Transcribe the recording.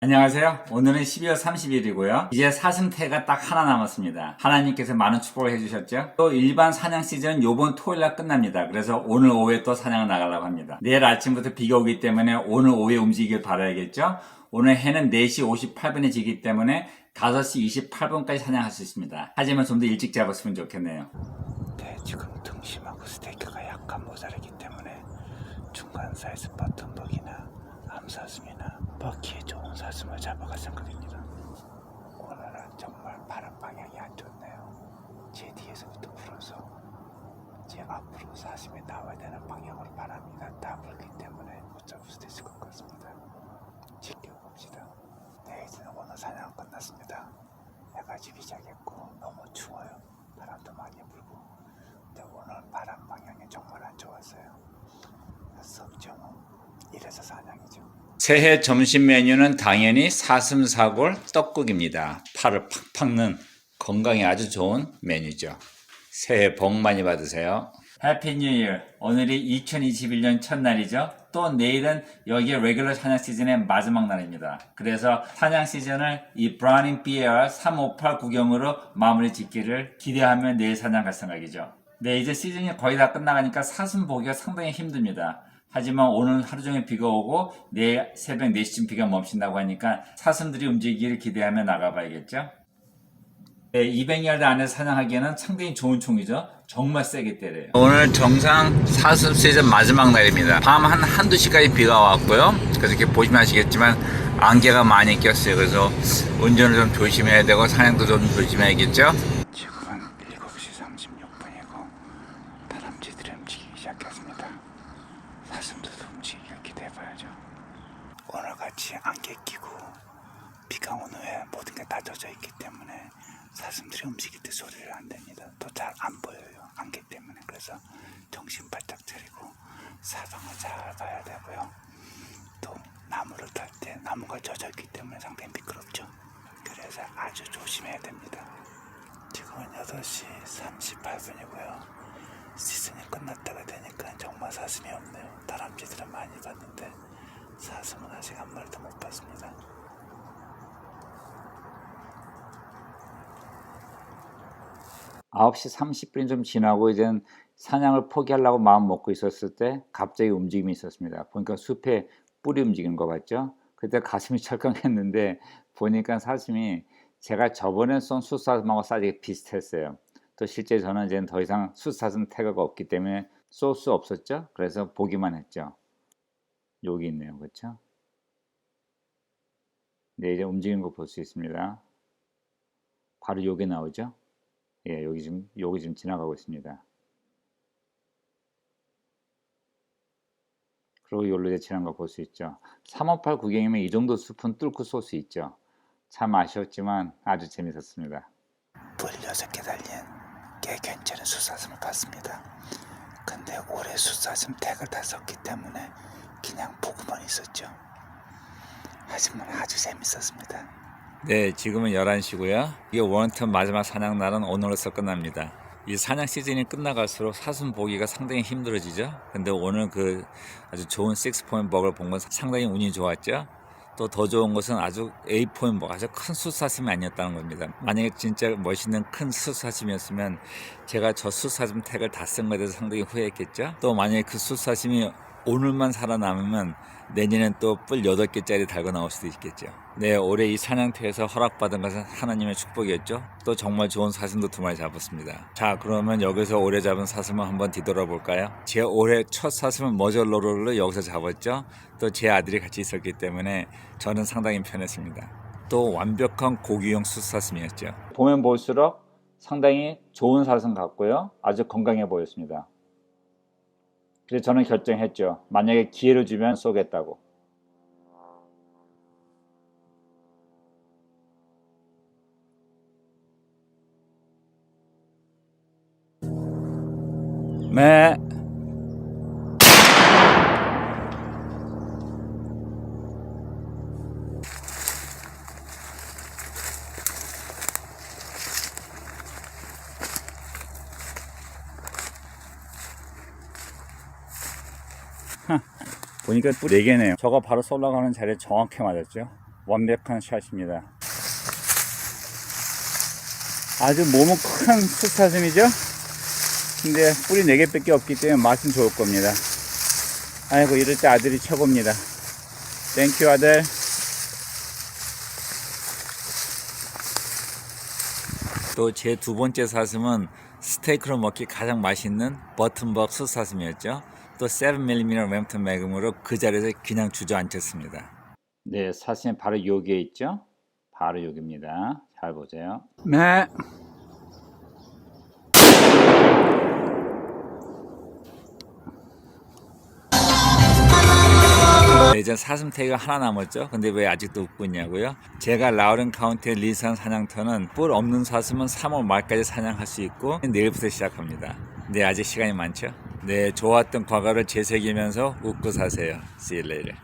안녕하세요. 오늘은 12월 30일이고요. 이제 사슴태가 딱 하나 남았습니다. 하나님께서 많은 축복을 해주셨죠. 또 일반 사냥 시즌은 요번 토요일날 끝납니다. 그래서 오늘 오후에 또 사냥을 나가려고 합니다. 내일 아침부터 비가 오기 때문에 오늘 오후에 움직이길 바라야겠죠. 오늘 해는 4시 58분에 지기 때문에 5시 28분까지 사냥할 수 있습니다. 하지만 좀 더 일찍 잡았으면 좋겠네요. 네, 지금 등심하고 스테이크가 약간 모자라기 때문에 중간 사이즈 버튼버기나 암사슴이나 버키에 사슴을 잡아갈 생각입니다. 오늘은 정말 바람 방향이 안 좋네요. 제 뒤에서부터 불어서 제 앞으로 사슴이 나와야 되는 방향으로 바람이 다 불기 때문에 못 잡을 수도 있을 것 같습니다. 지켜봅시다. 네, 이제는 오늘 사냥 끝났습니다. 해가 지기 시작했고 너무 추워요. 바람도 많이 불고 근데 오늘 바람 방향이 정말 안 좋았어요. 석정은 이래서 사냥이죠. 새해 점심 메뉴는 당연히 사슴 사골 떡국입니다. 팔을 팍 팍 는 건강에 아주 좋은 메뉴죠. 새해 복 많이 받으세요. 해피 뉴 이어. 오늘이 2021년 첫날이죠. 또 내일은 여기 레귤러 사냥 시즌의 마지막 날입니다. 그래서 사냥 시즌을 이 브라닝 BR 358 구경으로 마무리 짓기를 기대하며 내일 사냥 갈 생각이죠. 네, 이제 시즌이 거의 다 끝나가니까 사슴 보기가 상당히 힘듭니다. 하지만 오늘 하루 종일 비가 오고 내일 새벽 4시쯤 비가 멈춘다고 하니까 사슴들이 움직이기를 기대하며 나가봐야겠죠. 네, 200야드 안에 사냥하기에는 상당히 좋은 총이죠. 정말 세게 때려요. 오늘 정상 사슴 시즌 마지막 날입니다. 밤 한 한두 시까지 비가 왔고요. 그래서 이렇게 보시면 아시겠지만 안개가 많이 꼈어요. 그래서 운전을 좀 조심해야 되고 사냥도 좀 조심해야겠죠. 지금은 7시 36분이고 다람쥐들이 움직이기 시작했습니다. 사슴들도 움직이길 기대해봐야죠. 오늘같이 끼고 비가 온 후에 모든 게 다 젖어 있기 때문에 사슴들이 움직일 때 소리를 안 냅니다. 또 잘 안 보여요. 안개 때문에. 그래서 정신 바짝 차리고 사방을 잘 봐야 되고요. 또 나무를 탈 때 나무가 젖어 있기 때문에 상당히 미끄럽죠. 그래서 아주 조심해야 됩니다. 지금은 8시 38분이고요. 시즌이 끝났다가 되니까 정말 사슴이 없네요. 다람쥐들은 많이 봤는데 사슴은 아직 한 마리도 못 봤습니다. 아홉 시 30분이 좀 지나고 이젠 사냥을 포기하려고 마음 먹고 있었을 때 갑자기 움직임이 있었습니다. 보니까 숲에 뿔이 움직이는 거 같죠? 그때 가슴이 철컹했는데 보니까 사슴이 제가 저번에 쏜 숫사슴하고 사이즈가 비슷했어요. 또 실제 저는 이제 더 이상 숫사슴 태그가 없기 때문에 쏠 수 없었죠. 그래서 보기만 했죠. 여기 있네요. 그렇죠? 네, 이제 움직이는 거 볼 수 있습니다. 바로 여기 나오죠? 예, 여기 지금 여기 지금 지나가고 있습니다. 그리고 여기로 이제 지난 거 볼 수 있죠. 358 구경이면 이 정도 숲은 뚫고 쏠 수 있죠. 참 아쉬웠지만 아주 재밌었습니다. 뿔 6개 달린 꽤 괜찮은 숫사슴을 봤습니다. 근데 올해 숫사슴 태그를 다 썼기 때문에 그냥 보고만 있었죠. 하지만 아주 재밌었습니다. 네, 지금은 11시고요. 이게 원턴 마지막 사냥 날은 오늘로서 끝납니다. 이 사냥 시즌이 끝나갈수록 사슴 보기가 상당히 힘들어지죠. 근데 오늘 그 아주 좋은 6포인트 버그를 본건 상당히 운이 좋았죠. 또더 좋은 것은 아주 A 포인트 버그, 아주 큰 숫사슴이 아니었다는 겁니다. 만약에 진짜 멋있는 큰 숫사슴이었으면 제가 저 숫사슴 택을 다 쓴 것에 대해서 상당히 후회했겠죠. 또 만약에 그 숫사슴이 오늘만 살아남으면 내년엔 또뿔 8개짜리 달고 나올 수도 있겠죠. 네, 올해 이 사냥터에서 허락받은 것은 하나님의 축복이었죠. 또 정말 좋은 사슴도 두 마리 잡았습니다. 자, 그러면 여기서 올해 잡은 사슴을 한번 뒤돌아볼까요? 제 올해 첫 사슴은 머절로로를 여기서 잡았죠. 또 제 아들이 같이 있었기 때문에 저는 상당히 편했습니다. 또 완벽한 고기용 숫사슴이었죠. 보면 볼수록 상당히 좋은 사슴 같고요. 아주 건강해 보였습니다. 그래서 저는 결정했죠. 만약에 기회를 주면 쏘겠다고. 네. 보니까 또 4개네요. 저거 바로 쏠라가는 자리에 정확히 맞았죠. 완벽한 샷입니다. 아주 몸은 큰 숫사슴이죠? 근데 뿌리 4개 밖에 없기 때문에 맛은 좋을 겁니다. 아이고, 이럴 때 아들이 최고입니다. 땡큐, 아들. 또 제 두 번째 사슴은 스테이크로 먹기 가장 맛있는 버튼벅 숯사슴이었죠. 또 7mm 램튼 매금으로 그 자리에서 그냥 주저앉혔습니다. 네, 사슴이 바로 여기에 있죠? 바로 여기입니다. 잘 보세요. 네. 이제 사슴 태그가 하나 남았죠. 근데 왜 아직도 웃고 있냐고요? 제가 라우렌 카운티의 리산 사냥터는 뿔 없는 사슴은 3월 말까지 사냥할 수 있고 내일부터 시작합니다. 네, 아직 시간이 많죠? 네, 좋았던 과거를 재새기면서 웃고 사세요. See you later.